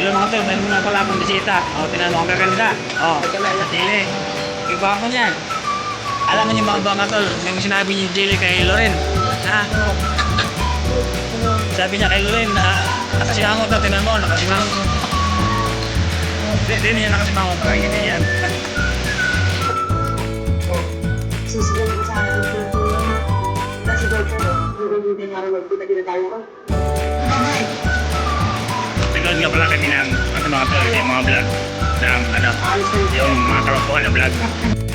Hello mga tol, meron nga pala akong bisita. O, tinanong ang kaganda. O, Jilly. Iba ako niyan. Alam niyo mga mga tol, yung sinabi ni Jilly kay Loren. Ha? Sabi niya kay Loren, na nakasimangot na, tinan mo, nakasimangot. Hindi, niya nakasimangot. Kaya hindi yan. Susunod ko sa akin. Kasi yung hindi nga rin magpita tayo mga tol, yung mga vlog ng ano, yung mga kalokohan na vlog.